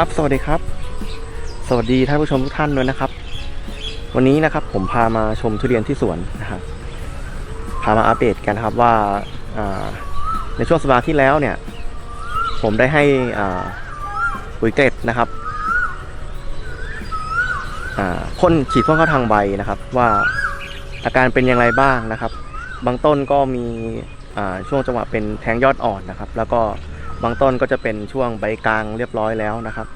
ครับ สวัสดีครับ สวัสดีท่านผู้ชมทุกท่านด้วยนะครับ วันนี้นะครับผมพามาชมทุเรียนที่สวนนะครับ พามาอัปเดตกันครับว่าในช่วงสัปดาห์ที่แล้วเนี่ย ผมได้ให้ปุ๋ยเกล็ดนะครับพ่นฉีดพ่นเข้าทางใบนะครับ ว่าอาการเป็นอย่างไรบ้างนะครับ บางต้นก็มีช่วงจังหวะเป็นแทงยอดอ่อนนะครับ แล้วก็ บางต้นก็จะเป็นช่วงใบกลางเรียบร้อยแล้วนะครับ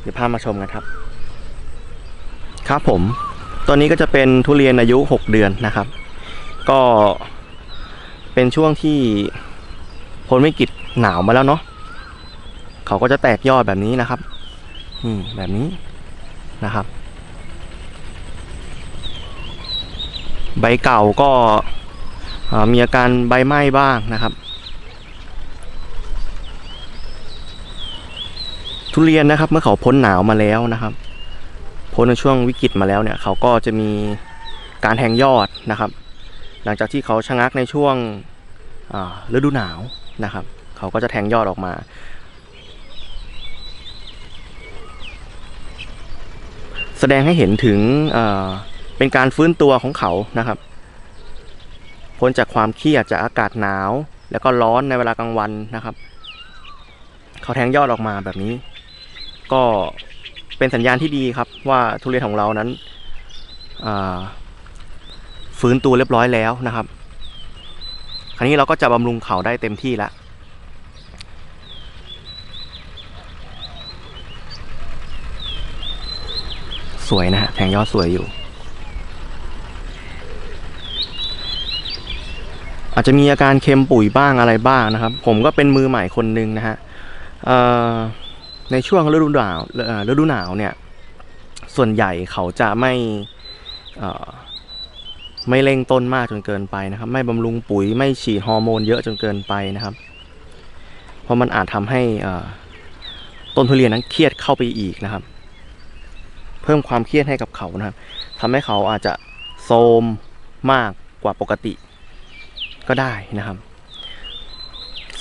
เดี๋ยวพามาชมกันครับ ครับผมตัวนี้ก็จะเป็นทุเรียนอายุ 6 เดือนนะครับ ก็เป็นช่วงที่พ้นวิกฤตหนาวมาแล้วเนาะเขาก็จะแตกยอดแบบนี้นะครับนี่แบบนี้นะครับ ใบเก่าก็มีอาการใบไหม้บ้างนะครับ ทุเรียนนะครับ เมื่อเขาพ้นหนาวมาแล้วนะครับ พ้นในช่วงวิกฤตมาแล้วเนี่ย เขาก็จะมีการแทงยอดนะครับ หลังจากที่เขาชะงักในช่วงฤดูหนาวนะครับ เขาก็จะแทงยอดออกมาแสดงให้เห็นถึงเป็นการฟื้นตัวของเขานะครับ พ้นจากความเครียดจากอากาศหนาว แล้วก็ร้อนในเวลากลางวันนะครับ เขาแทงยอดออกมาแบบนี้ ก็เป็นสัญญาณที่ดีครับว่าทุเรียนของเรานั้นฟื้นตัวเรียบร้อยแล้วนะครับ คราวนี้เราก็จะบำรุงเขาได้เต็มที่แล้วสวยนะฮะแทงยอดสวยอยู่ อาจจะมีอาการเค็มปุ๋ยบ้างอะไรบ้างนะครับ ผมก็เป็นมือใหม่คนหนึ่งนะฮะเอ่อ ในช่วงฤดูหนาวเอ่อฤดูหนาวเนี่ย ส่วนใหญ่เขาจะไม่ไม่เร่งต้นมากจนเกินไปนะครับ ไม่บำรุงปุ๋ยไม่ฉีดฮอร์โมนเยอะจนเกินไปนะครับ เพราะมันอาจทำให้ต้นทุเรียนนั้นเครียดเข้าไปอีกนะครับ เพิ่มความเครียดให้กับเขานะครับทำให้เขาอาจจะโทรมมากกว่าปกติก็ได้นะครับ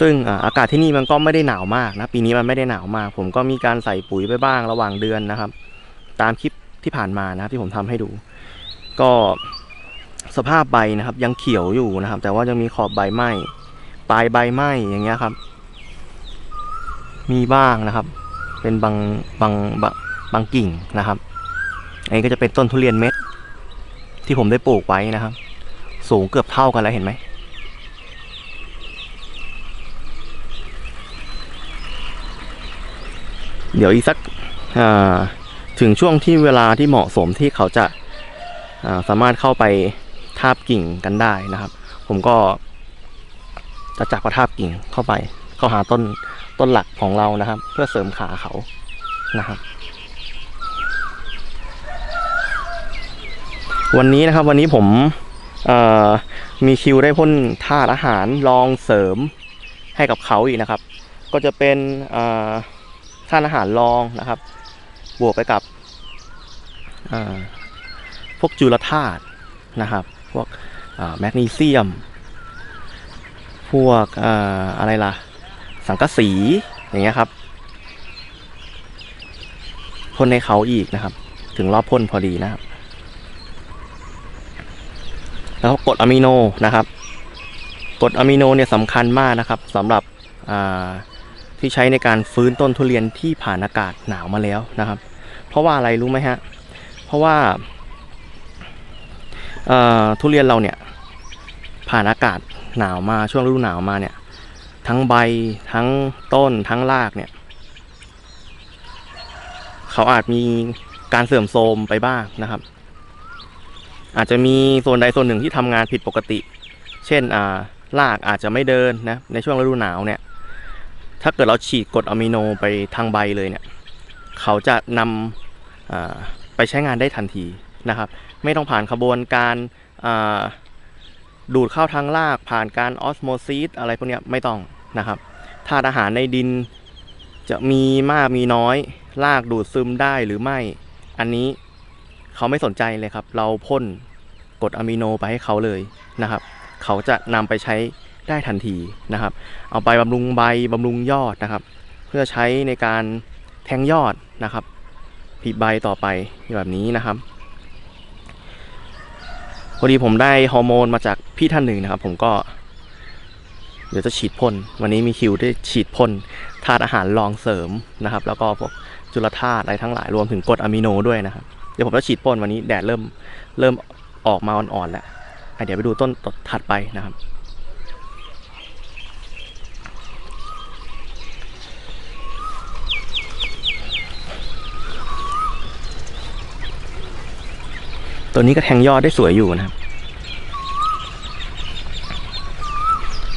ซึ่งอากาศที่นี่มันก็ไม่ได้หนาวมากนะปีนี้มันไม่ได้หนาวมาก ผมก็มีการใส่ปุ๋ยไปบ้างระหว่างเดือนนะครับ ตามคลิปที่ผ่านมานะที่ผมทำให้ดู ก็สภาพใบนะครับ ยังเขียวอยู่นะครับ แต่ว่ายังมีขอบใบไหม้ปลายใบไหม้อย่างเงี้ยครับ มีบ้างนะครับ เป็นบางบางบางบางกิ่งนะครับอันนี้ก็จะเป็นต้นทุเรียนเม็ด ที่ผมได้ปลูกไว้นะครับ สูงเกือบเท่ากันแล้วเห็นไหม เดี๋ยวอีกสักถึงช่วงที่เวลาที่เหมาะสมที่เขาจะาสามารถเข้าไปทาบกิ่งกันได้นะครับ ผมก็จะจับกระทาบกิ่งเข้าไป เข้าหาต้นต้นหลักของเรานะครับ เพื่อเสริมขาเขานะครับวันนี้นะครับวันนี้ผมมีคิวได้พ่นธาตุอาหารลองเสริมให้กับเขาอีกนะครับ ก็จะเป็นอ ท่านอาหารรองนะครับ บวกไปกับพวกจุลธาตุนะครับ พวกแมกนีเซียม พวกออะไรล่ะ สังกะสีอย่างเงี้ยครับพ่นในเขาอีกนะครับ ถึงรอบพ่นพอดีนะครับ แล้วก็กรดอะมิโนนะครับกรดอะมิโนเนี่ยสำคัญมากนะครับสำหรับ ที่ใช้ในการฟื้นต้นทุเรียนที่ผ่านอากาศหนาวมาแล้วนะครับ เพราะว่าอะไรรู้ไหมฮะ เพราะว่าทุเรียนเราเนี่ยผ่านอากาศหนาวมาช่วงฤดูหนาวมาเนี่ย ทั้งใบทั้งต้นทั้งรากเนี่ยเขาอาจมีการเสื่อมโทรมไปบ้างนะครับ อาจจะมีส่วนใดส่วนหนึ่งที่ทำงานผิดปกติ เช่นอ่ารากอาจจะไม่เดินนะในช่วงฤดูหนาวเนี่ย ถ้าเกิดเราฉีดกรดอะมิโนไปทางใบเลยเนี่ย เขาจะนำไปใช้งานได้ทันทีนะครับ ไม่ต้องผ่านขบวนการดูดเข้าทางราก ผ่านการออสโมซิสอะไรพวกนี้ไม่ต้องนะครับธาตุอาหารในดินจะมีมากมีน้อยรากดูดซึมได้หรือไม่ อันนี้เขาไม่สนใจเลยครับ เราพ่นกรดอะมิโนไปให้เขาเลยนะครับ เขาจะนำไปใช้ ได้ทันทีนะครับ เอาไปบำรุงใบบำรุงยอดนะครับ เพื่อใช้ในการแทงยอดนะครับผีใบต่อไปแบบนี้นะครับพอดีผมได้ฮอร์โมนมาจากพี่ท่านหนึ่งนะครับ ผมก็ เดี๋ยวจะฉีดพ่นวันนี้มีคิวได้ฉีดพ่นธาตุอาหารรองเสริมนะครับ แล้วก็พวกจุลธาตุอะไรทั้งหลายรวมถึงกรดอะมิโนด้วยนะครับเดี๋ยวผมจะฉีดพ่นวันนี้แดดเริ่มเริ่มออกมาอ่อนๆแล้วเดี๋ยวไปดูต้นถัดไปนะครับ ตัวนี้ก็แทงยอดได้สวยอยู่นะครับ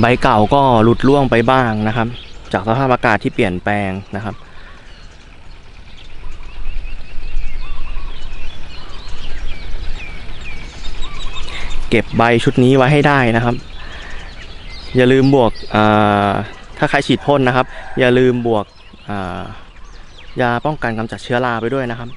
ใบเก่าก็หลุดร่วงไปบ้างนะครับ จากสภาพอากาศที่เปลี่ยนแปลงนะครับเก็บใบชุดนี้ไว้ให้ได้นะครับ อย่าลืมบวกถ้าใครฉีดพ่นนะครับ อย่าลืมบวกยาป้องกันกำจัดเชื้อราไปด้วยนะครับ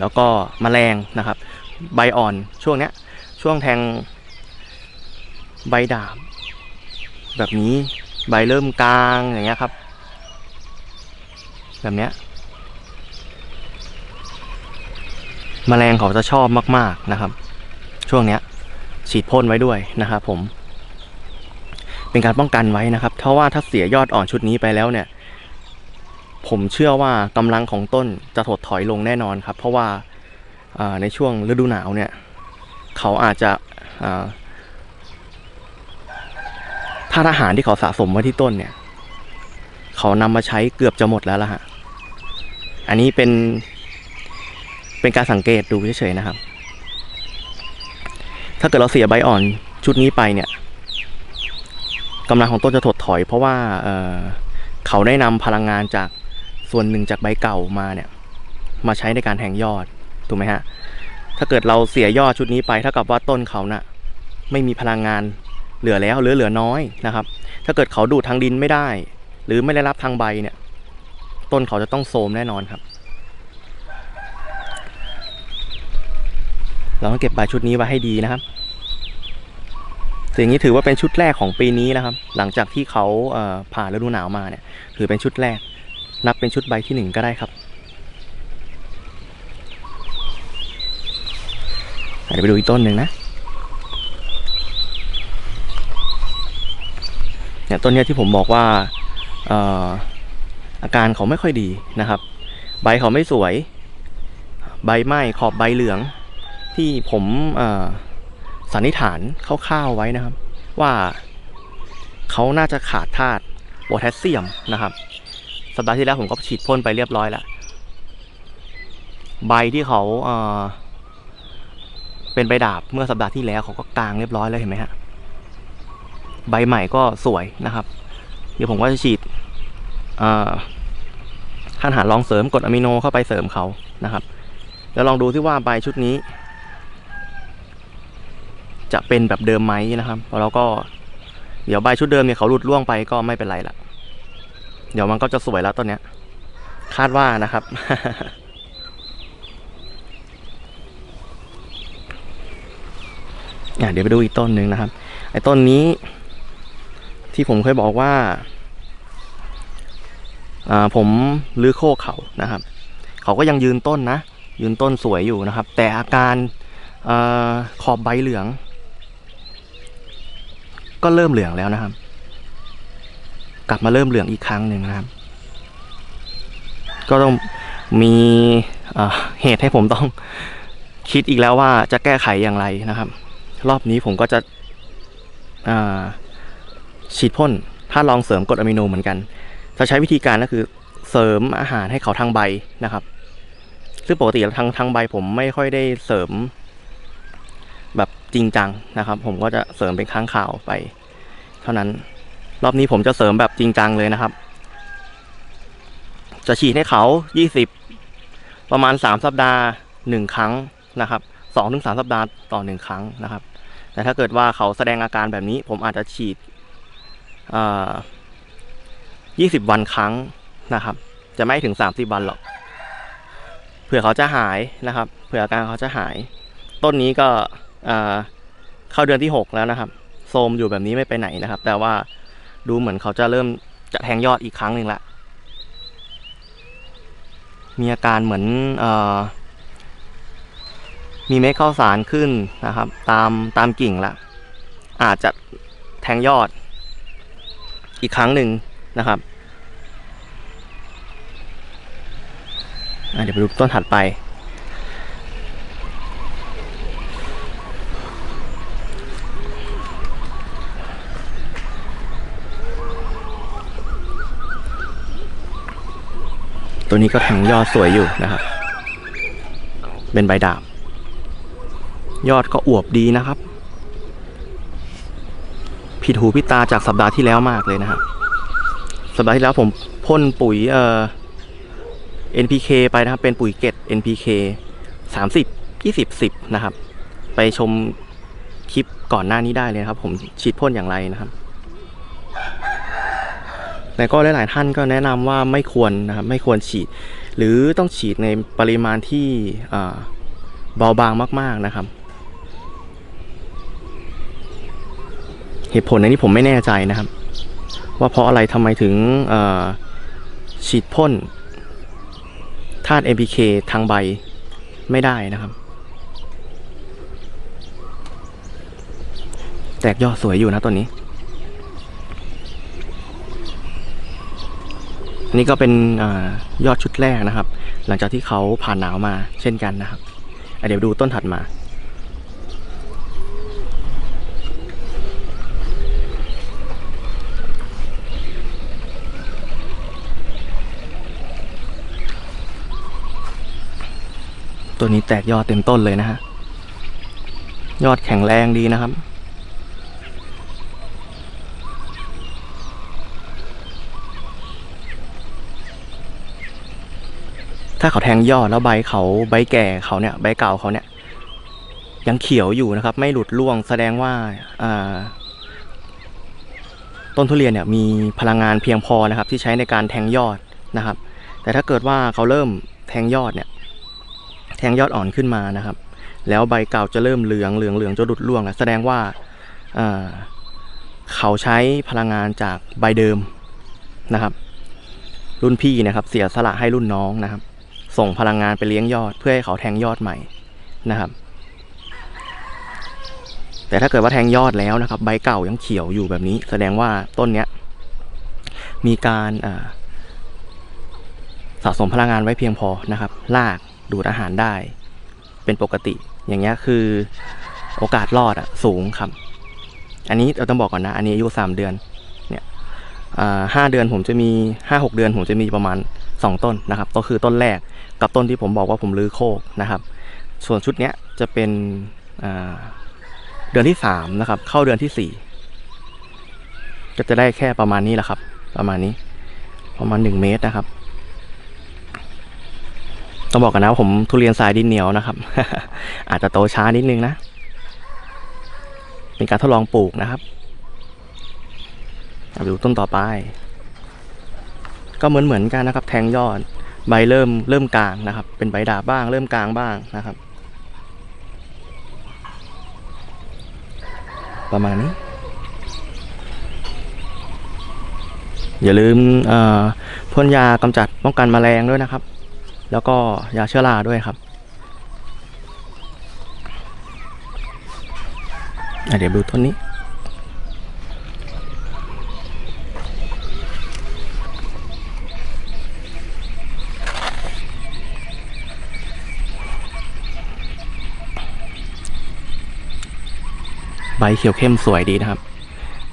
แล้วก็มแมลงนะครับ ใบอ่อนช่วงเนี้ย ช่วงแทง ใบดาบแบบนี้ใบเริ่มกลางอย่างเงี้ยครับ แบบเนี้ยมแมลงเขาจะชอบมาก ๆนะครับ ช่วงเนี้ย ฉีดพ่นไว้ด้วยนะครับผม เป็นการป้องกันไว้นะครับเพราะว่าถ้าเสียยอดอ่อนชุดนี้ไปแล้วเนี่ย ผมเชื่อว่ากำลังของต้นจะถดถอยลงแน่นอนครับ เพราะว่าในช่วงฤดูหนาวเนี่ย เขาอาจจะอ่าธาตุอาหารที่เขาสะสมไว้ที่ต้นเนี่ย เขานำมาใช้เกือบจะหมดแล้วล่ะฮะอันนี้เป็นเป็นการสังเกตดูเฉยๆนะครับ ถ้าเกิดเราเสียใบอ่อนชุดนี้ไปเนี่ยกำลังของต้นจะถดถอย เพราะว่าเเขาได้นำพลังงานจาก ส่วนหนึ่งจากใบเก่ามาเนี่ย มาใช้ในการแทงยอดถูกไหมฮะ ถ้าเกิดเราเสียยอดชุดนี้ไปเท่ากับว่าต้นเขาน่ะ ไม่มีพลังงานเหลือแล้วเหลือเหลือน้อยนะครับ ถ้าเกิดเขาดูดทางดินไม่ได้ หรือไม่ได้รับทางใบเนี่ย ต้นเขาจะต้องโทรมแน่นอนครับ เราต้องเก็บใบชุดนี้ไว้ให้ดีนะครับสิ่งนี้ถือว่าเป็นชุดแรกของปีนี้นะครับ หลังจากที่เขาผ่านฤดูหนาวมาเนี่ย ถือเป็นชุดแรก นับเป็นชุดใบที่หนึ่งก็ได้ครับเดี๋ยวไปดูอีกต้นหนึ่งนะเนี่ยต้นนี้ที่ผมบอกว่าเอ่อาการเขาไม่ค่อยดีนะครับ ใบเขาไม่สวย ใบไหม้ขอบใบเหลือง ที่ผมสันนิษฐานคร่าวๆไว้นะครับ ว่าเขาน่าจะขาดธาตุโพแทสเซียมนะครับ สัปดาห์ที่แล้วผมก็ฉีดพ่นไปเรียบร้อยแล้ว ใบที่เขาเอ่อเป็นใบดาบเมื่อสัปดาห์ที่แล้วเขาก็กลางเรียบร้อยแล้วเห็นไหมฮะ ใบใหม่ก็สวยนะครับ เดี๋ยวผมก็จะฉีดท่านหารองเสริมกรดอะมิโนเข้าไปเสริมเขานะครับแล้วลองดูที่ว่าใบชุดนี้ จะเป็นแบบเดิมไหมนะครับ แล้วก็เดี๋ยวใบชุดเดิมเนี่ยเขาหลุดร่วงไปก็ไม่เป็นไรละ เดี๋ยวมันก็จะสวยแล้วตอนเนี้ย คาดว่านะครับ เดี๋ยวไปดูอีกต้นหนึ่งนะครับ ไอ้ต้นนี้ ที่ผมเคยบอกว่าผมลื้อโคกเขานะครับ เขาก็ยังยืนต้นนะ ยืนต้นสวยอยู่นะครับ แต่อาการอขอบใบเหลือง ก็เริ่มเหลืองแล้วนะครับ กลับมาเริ่มเหลืองอีกครั้งหนึ่งนะครับ ก็ต้องมีเหตุให้ผมต้องคิดอีกแล้วว่าจะแก้ไขอย่างไรนะครับ รอบนี้ผมก็จะฉีดพ่นถ้าลองเสริมกรดอะมิโนเหมือนกัน จะใช้วิธีการก็คือเสริมอาหารให้เขาทางใบนะครับ ซึ่งปกติทางทางใบผมไม่ค่อยได้เสริมแบบจริงจังนะครับ ผมก็จะเสริมเป็นครั้งข่าวไป เท่านั้น รอบนี้ผมจะเสริมแบบจริงจังเลยนะครับ จะฉีดให้เขา 20 ประมาณ 3 สัปดาห์ 1 ครั้งนะครับ2ถึง3สัปดาห์ต่อ 1 ครั้งนะครับ แต่ถ้าเกิดว่าเขาแสดงอาการแบบนี้ ผมอาจจะฉีดอ่า20 วันครั้งนะครับ จะไม่ถึง 30 วันหรอก เผื่อเขาจะหายนะครับ เผื่ออาการเขาจะหาย ต้นนี้ก็เข้าเดือนที่ 6 แล้วนะครับโทมอยู่แบบนี้ไม่ไปไหนนะครับ แต่ว่า ดูเหมือนเขาจะเริ่มจะแทงยอดอีกครั้งหนึ่งละ มีอาการเหมือนออมีเม็ดข้าวสารขึ้นนะครับ ตามตามกิ่งละ อาจจะแทงยอดอีกครั้งหนึ่งนะครับเดี๋ยวไปดูต้นถัดไป ตัวนี้ก็แทงยอดสวยอยู่นะครับ เป็นใบดาบ ยอดก็อวบดีนะครับ ผิดหูผิดตาจากสัปดาห์ที่แล้วมากเลยนะครับ สัปดาห์ที่แล้วผมพ่นปุ๋ยเอ่อ NPK ไปนะครับ เป็นปุ๋ยเกต NPK สามสิบยี่สิบสิบนะครับ ไปชมคลิปก่อนหน้านี้ได้เลยครับ ผมฉีดพ่นอย่างไรนะครับ แต่ก็หลายๆท่านก็แนะนำว่าไม่ควรนะครับไม่ควรฉีด หรือต้องฉีดในปริมาณที่เบาบางมาก ๆนะครับ เหตุผลในนี้ผมไม่แน่ใจนะครับ ว่าเพราะอะไรทำไมถึงฉีดพ่นธาตุ NPK ทางใบไม่ได้นะครับ แตกยอดสวยอยู่นะตัวนี้ นี่ก็เป็นอยอดชุดแรกนะครับ หลังจากที่เขาผ่านหนาวมาเช่นกันนะครับเดี๋ยวดูต้นถัดมา ตัวนี้แตกยอดเต็มต้นเลยนะฮะยอดแข็งแรงดีนะครับ ถ้าเขาแทงยอดแล้วใบเขาใบแก่เขาเนี่ยใบเก่าเขาเนี่ย ยังเขียวอยู่นะครับ ไม่หลุดร่วงแสดงว่าต้นทุเรียนเนี่ยมีพลังงานเพียงพอนะครับ ที่ใช้ในการแทงยอดนะครับ แต่ถ้าเกิดว่าเขาเริ่มแทงยอดเนี่ย แทงยอดอ่อนขึ้นมานะครับ แล้วใบเก่าจะเริ่มเหลืองเหลืองเหลืองจนหลุดร่วงอะแสดงว่าเขาใช้พลังงานจากใบเดิมนะครับ รุ่นพี่นะครับ เสียสละให้รุ่นน้องนะครับ ส่งพลังงานไปเลี้ยงยอด เพื่อให้เขาแทงยอดใหม่นะครับ แต่ถ้าเกิดว่าแทงยอดแล้วนะครับ ใบเก่ายังเขียวอยู่แบบนี้ แสดงว่าต้นเนี้ยมีการสะสมพลังงานไว้เพียงพอนะครับรากดูดอาหารได้ เป็นปกติ อย่างเงี้ยคือโอกาสรอดอะสูงครับ อันนี้เราต้องบอกก่อนนะ อันนี้อายุสามเดือน เนี่ยห้าเดือนผมจะมีห้าหกเดือนผมจะมีประมาณ สองต้นนะครับ ก็คือต้นแรกกับต้นที่ผมบอกว่าผมรื้อโคกนะครับ ส่วนชุดเนี้ยจะเป็นเดือนที่สามนะครับ เข้าเดือนที่สี่ก็จะได้แค่ประมาณนี้แหละครับ ประมาณนี้ ประมาณหนึ่งเมตรนะครับ ต้องบอกกันนะผมทุเรียนทรายดินเหนียวนะครับ อาจจะโตช้านิดนึงนะเป็นการทดลองปลูกนะครับเอาดูต้นต่อไป ก็เหมือนเหมือนกันนะครับ แทงยอดใบเริ่มเริ่มกลางนะครับ เป็นใบดางบ้าง เริ่มกลางบ้างนะครับ ประมาณนี้ อย่าลืมพ่นยากำจัดป้องกันแมลงด้วยนะครับ แล้วก็ยาเชื้อราด้วยครับเดี๋ยวดูต้นนี้ บเขียวเข้มสวยดีนะครับ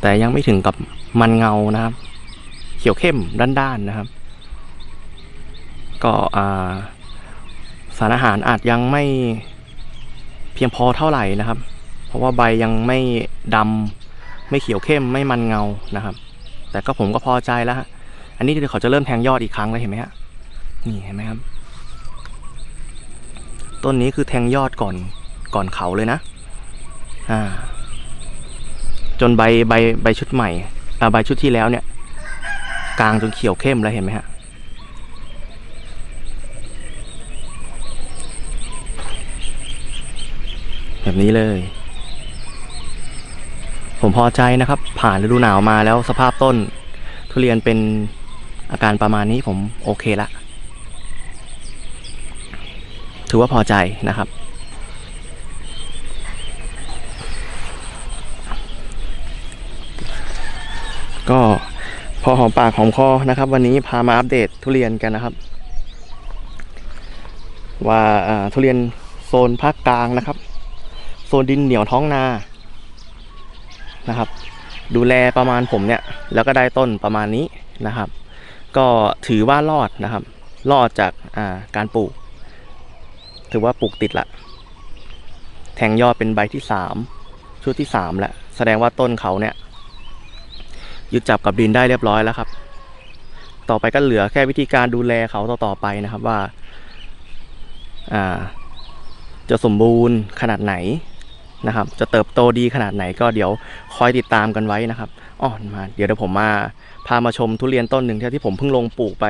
แต่ยังไม่ถึงกับมันเงานะครับ เขียวเข้มด้านๆนะครับ ก็สารอาหารอาจยังไม่เพียงพอเท่าไหร่นะครับ เพราะว่าใบยังไม่ดำไม่เขียวเข้มไม่มันเงานะครับ แต่ก็ผมก็พอใจแล้วฮะอันนี้เดี๋ยวเขาจะเริ่มแทงยอดอีกครั้งเลยเห็นไหมฮะนี่เห็นไหมครับ ต้นนี้คือแทงยอดก่อนก่อนเขาเลยนะ อ่า จนใบใบใบชุดใหม่ใบชุดที่แล้วเนี่ยกลางจนเขียวเข้มแล้วเห็นไหมฮะแบบนี้เลย ผมพอใจนะครับ ผ่านฤดูหนาวมาแล้วสภาพต้น ทุเรียนเป็นอาการประมาณนี้ผมโอเคละ ถือว่าพอใจนะครับ ก็พอหอมปากหอมคอนะครับ วันนี้พามาอัปเดตทุเรียนกันนะครับ ว่าทุเรียนโซนภาคกลางนะครับ โซนดินเหนียวท้องนานะครับ ดูแลประมาณผมเนี่ย แล้วก็ได้ต้นประมาณนี้นะครับ ก็ถือว่ารอดนะครับ รอดจากาการปลูก ถือว่าปลูกติดละแทงยอดเป็นใบที่สามชุดที่สามแล้วแสดงว่าต้นเขาเนี่ย ยึดจับกับดินได้เรียบร้อยแล้วครับ ต่อไปก็เหลือแค่วิธีการดูแลเขาต่อๆไปนะครับว่าอาจะสมบูรณ์ขนาดไหนนะครับ จะเติบโตดีขนาดไหนก็เดี๋ยวคอยติดตามกันไว้นะครับอ๋อมาเดี๋ยวเดี๋ยวผมมาพามาชมทุเรียนต้นหนึ่งที่ผมเพิ่งลงปลูกไป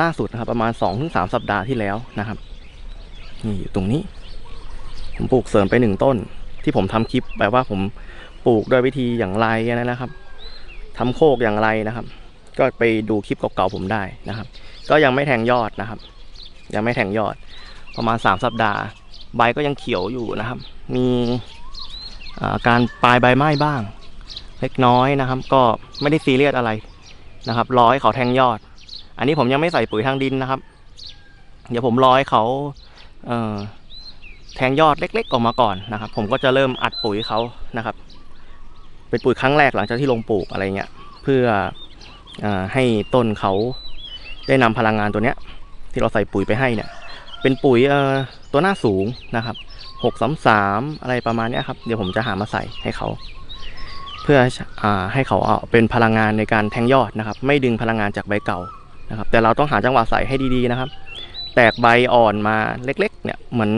ล่าสุดนะครับ ประมาณ2อถึงสสัปดาห์ที่แล้วนะครับนี่อยู่ตรงนี้ ผมปลูกเสริมไปหนึ่งต้น ที่ผมทำคลิปแบบว่าผมปลูกด้วยวิธีอย่างไรนะครับ ทำโคกอย่างไรนะครับ ก็ไปดูคลิปเก่าๆผมได้นะครับ ก็ยังไม่แทงยอดนะครับ ยังไม่แทงยอด ประมาณ 3 สัปดาห์ ใบก็ยังเขียวอยู่นะครับ มีาการปลายใบไหม้บ้าง เล็กน้อยนะครับ ก็ไม่ได้ซีเรียสอะไรนะครับรอให้เขาแทงยอด อันนี้ผมยังไม่ใส่ปุ๋ยทางดินนะครับ เดี๋ยวผมรอให้เขาเแทงยอดเล็ก ๆ ออกมาก่อนนะครับ ผมก็จะเริ่มอัดปุ๋ยเขานะครับ เป็นปุ๋ยครั้งแรกหลังจากที่ลงปลูกอะไรเงี้ยเพื่ออให้ต้นเขาได้นำพลังงานตัวเนี้ย ที่เราใส่ปุ๋ยไปให้เนี่ย เป็นปุ๋ยตัวหน้าสูงนะครับหกสามสามอะไรประมาณเนี้ยครับ เดี๋ยวผมจะหามาใส่ให้เขา เพื่ออให้เขาเอาเป็นพลังงานในการแทงยอดนะครับ ไม่ดึงพลังงานจากใบเก่านะครับ แต่เราต้องหาจังหวะใส่ให้ดีๆนะครับ แตกใบอ่อนมาเล็ก ๆ เนี่ยเหมือน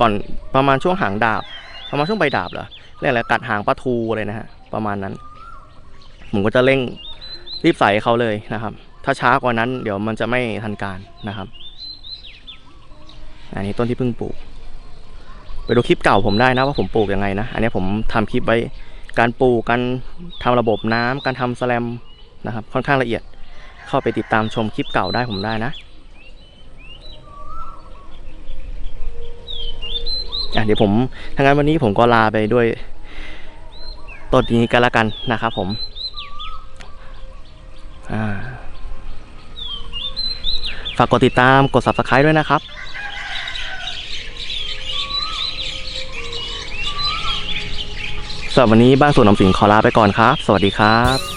ก่อนประมาณช่วงหางดาบ ประมาณช่วงใบดาบเหรอเรียกอะไรกัดหางปลาทูเลยนะฮะ ประมาณนั้น ผมก็จะเร่งรีบใส่เขาเลยนะครับ ถ้าช้ากว่านั้น เดี๋ยวมันจะไม่ทันการนะครับ อันนี้ต้นที่เพิ่งปลูก ไปดูคลิปเก่าผมได้นะว่าผมปลูกยังไงนะ อันนี้ผมทำคลิปไว้การปลูกการทำระบบน้ำการทำแสลมนะครับ ค่อนข้างละเอียด เข้าไปติดตามชมคลิปเก่าได้ผมได้นะอะเดี๋ยวผมถ้างั้นวันนี้ผมก็ลาไปด้วย ต้นนี้กันละกันนะครับผมฝากกดติดตามกด subscribe ด้วยนะครับสำหรับวันนี้บ้านสวนน้ำสิงขอลาไปก่อนครับ สวัสดีครับ